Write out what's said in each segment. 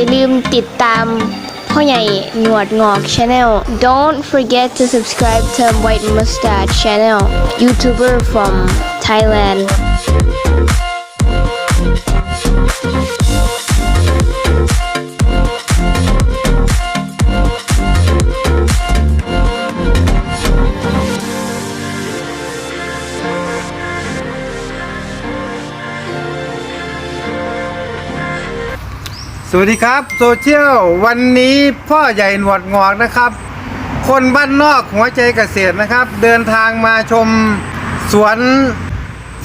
อย่าลืมติดตามพ่อใหญ่หนวดงอก Channel Don't forget to subscribe to White Mustache Channel YouTuber from Thailand สวัสดีครับโซเชียลวันนี้พ่อใหญ่หนวดงอกนะครับ คนบ้านนอกหัวใจเกษตรนะครับ เดินทางมาชมสวน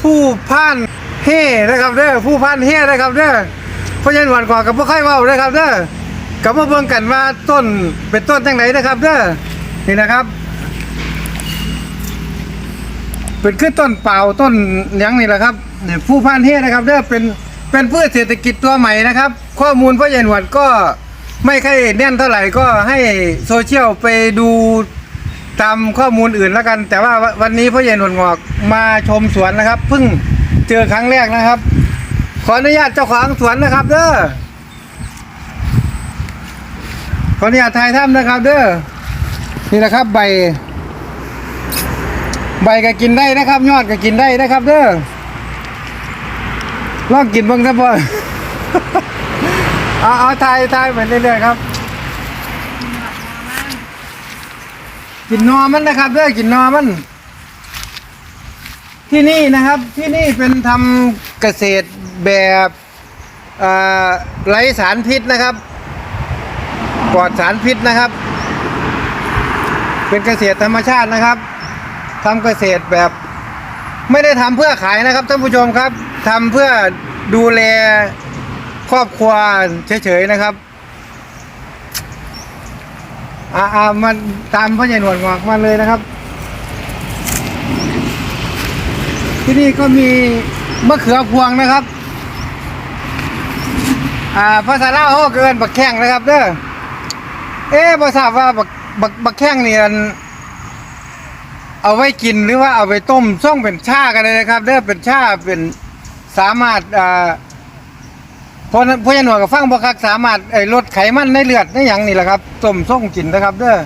ผู้พ่านเฮ่นะครับเด้อผู้พ่านเฮ่นะครับเด้อพ่อใหญ่หนวดงอกกับพ่อค่เว้านะครับเด้อกับมาเบิ่งกันว่าต้นเป็นต้นจังไหนนะครับเด้อนี่นะครับ เป็นขึ้นต้นเปล่าต้นยังนี่แหละครับผู้พันเฮนะครับเด้อเป็น เป็นพืชเศรษฐกิจตัวใหม่นะครับ ข้อมูลพ่อใหญ่หนวดก็ไม่ค่อยแน่นเท่าไหร่ก็ให้โซเชียลไปดูตามข้อมูลอื่นแล้วกัน แต่ว่าวันนี้พ่อใหญ่หนวดงอกมาชมสวนนะครับเพิ่งเจอครั้งแรกนะครับ ขออนุญาตเจ้าของสวนนะครับเด้อขออนุญาตถ่ายถ้ำนะครับ เด้อนี่นะครับ ใบ ใบก็กินได้นะครับ ยอดก็กินได้นะครับ เด้อ ลองกินบ้างนะพ่อเอาเอาทายทายไปเรื่อยๆครับ กินนอมันนะครับเด้อกินนอมัน ที่นี่นะครับที่นี่เป็นทำเกษตรแบบไร้สารพิษนะครับปลอดสารพิษนะครับ เป็นเกษตรธรรมชาตินะครับทำเกษตรแบบ ไม่ได้ทำเพื่อขายนะครับท่านผู้ชมครับ ทำเพื่อดูแลครอบครัวเฉยๆนะครับอ่าอ่ามาตามพ่อใหญ่หนวดงอกมาเลยนะครับ ที่นี่ก็มีมะเขือพวงนะครับ อ่าภาษาลาวเขาก็เกินบักแข้งนะครับเด้อเอ๊ะภาษาว่าบักบักบักแข้งนี่อันเอาไว้กินหรือว่าเอาไปต้มส่งเป็นชากันเลยนะครับเด้อเป็นชาเป็น สามารถอ่าพอพอยาหนวดกับฟังบ่คักสามารถไอ้ลดไขมันในเลือดในหยังนี่แหละครับต้มส่งกินนะครับ เด้อ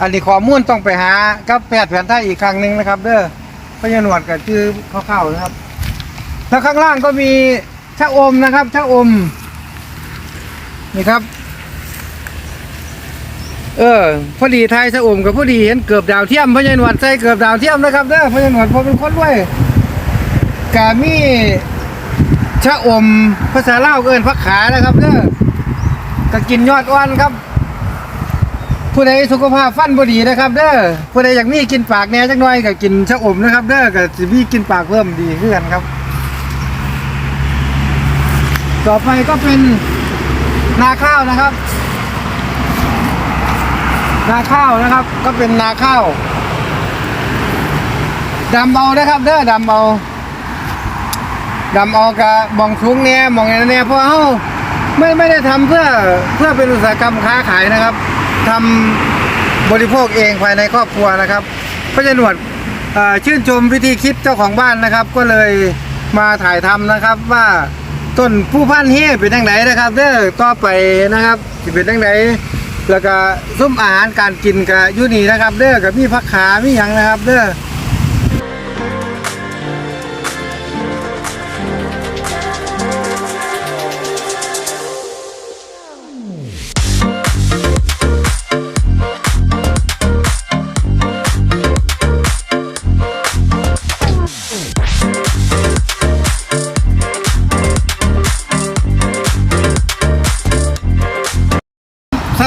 อันนี้ข้อมูลต้องไปหากับแพทย์แผนไทยอีกครั้งหนึ่งนะครับ เด้อพอยาหนวดก็ชื่อคร่าวๆนะครับแล้วข้างล่างก็มีชะอมนะครับชะอม นี่ครับ เออพอดีไทยสะอมกับพอดีเห็นเกือบดาวเทียมพญานวดใส่เกือบดาวเทียมนะครับเด้อพญานวดพอเป็นคนด้วยกามี ชะอมภาษาลาวก็เอิ้นผักขานะครับเด้อก็กินยอดอ่อนครับ ผู้ใดสุขภาพฟันบ่ดีนะครับ เด้อผู้ใดอยากมีกินปากแหน่จักหน่อยก็กินชะอมนะครับ เด้อก็สิมีกินปากเพิ่มดีขึ้นกันครับ ต่อไปก็เป็นนาข้าวนะครับ นาข้าวนะครับ ก็เป็นนาข้าวดำเอานะครับ เด้อดำเอา ดำเอากะมองชุ้งเนี่ยมองเนี่ยเพราะเขาไม่ไม่ได้ทำเพื่อเพื่อเป็นอุตสาหกรรมค้าขายนะครับทำบริโภคเองภายในครอบครัวนะครับพระจาหนวดชื่นชมวิธีคิดเจ้าของบ้านนะครับ ก็เลยมาถ่ายทำนะครับว่าต้นผู้พันเฮเป็นยังไงนนะครับเด้อต่อไปนะครับเป็นยังไงแล้วก็ซุ้มอาหารการกินกับยูนีนะครับ เด้อกับมีผักขามีหยังนะครับ เด้อ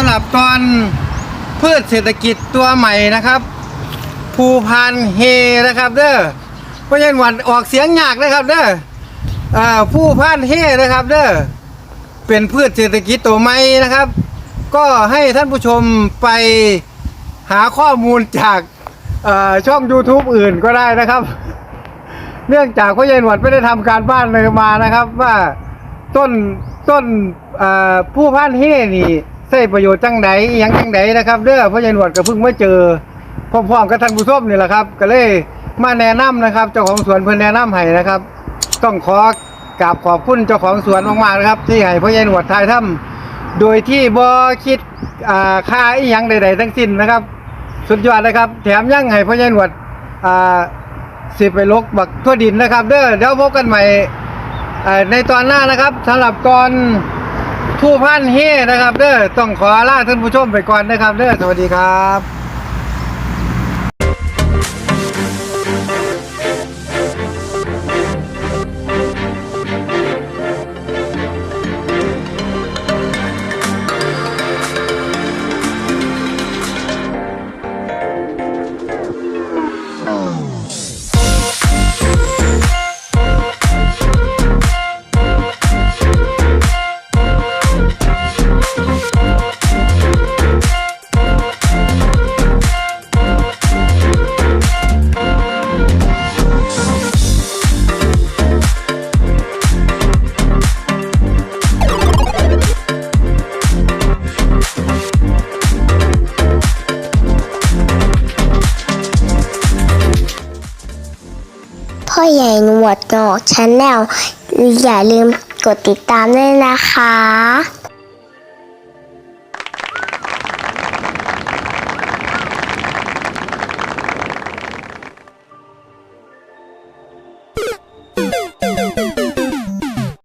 หรับตอนพืชเศรษฐกิจตัวใหม่นะครับภูพานเฮนะครับเด้อเพราะฉะนั้นวันออกเสียงยากนะครับเด้ออผู้พานเฮนะครับเด้อเป็นพืชเศรษฐกิจตัวใหม่นะครับ ก็ให้ท่านผู้ชมไปหาข้อมูลจากช่อง YouTube อื่นก็ได้นะครับ เนื่องจากพ่อใหญ่หนวดไม่ได้ทำการบ้านเลยมานะครับ ว่าต้นต้นผู้พันเฮนี่ ใช้ประโยชน์จังไดอยังจังไดนะครับเด้อพ่อใหญ่หนวดก็เพิ่งมาเจอพร้อมๆกับท่านผู้ชมนี่แหละครับ ก็เลยมาแนะนำนะครับ เจ้าของสวนเพิ่นแนะนำให้นะครับ ต้องขอกราบขอบคุณเจ้าของสวนมากๆนะครับ ที่ให้พ่อใหญ่หนวดทายถ้ำโดยที่บ่คิดค่าอีหยังใด ๆ ทั้งสิ้นนะครับ สุดยอดนะครับ แถมยังให้พ่อใหญ่หนวดสิไปลกบักทั่วดินนะครับ เด้อเดี๋ยวพบกันใหม่ในตอนหน้านะครับสำหรับตอน ผู้พันเฮนะครับเด้อต้องขอลาท่านผู้ชมไปก่อนนะครับเด้อสวัสดีครับ พ่อใหญ่หนวดนอกชาแนลอย่าลืมกดติดตามด้วยนะคะ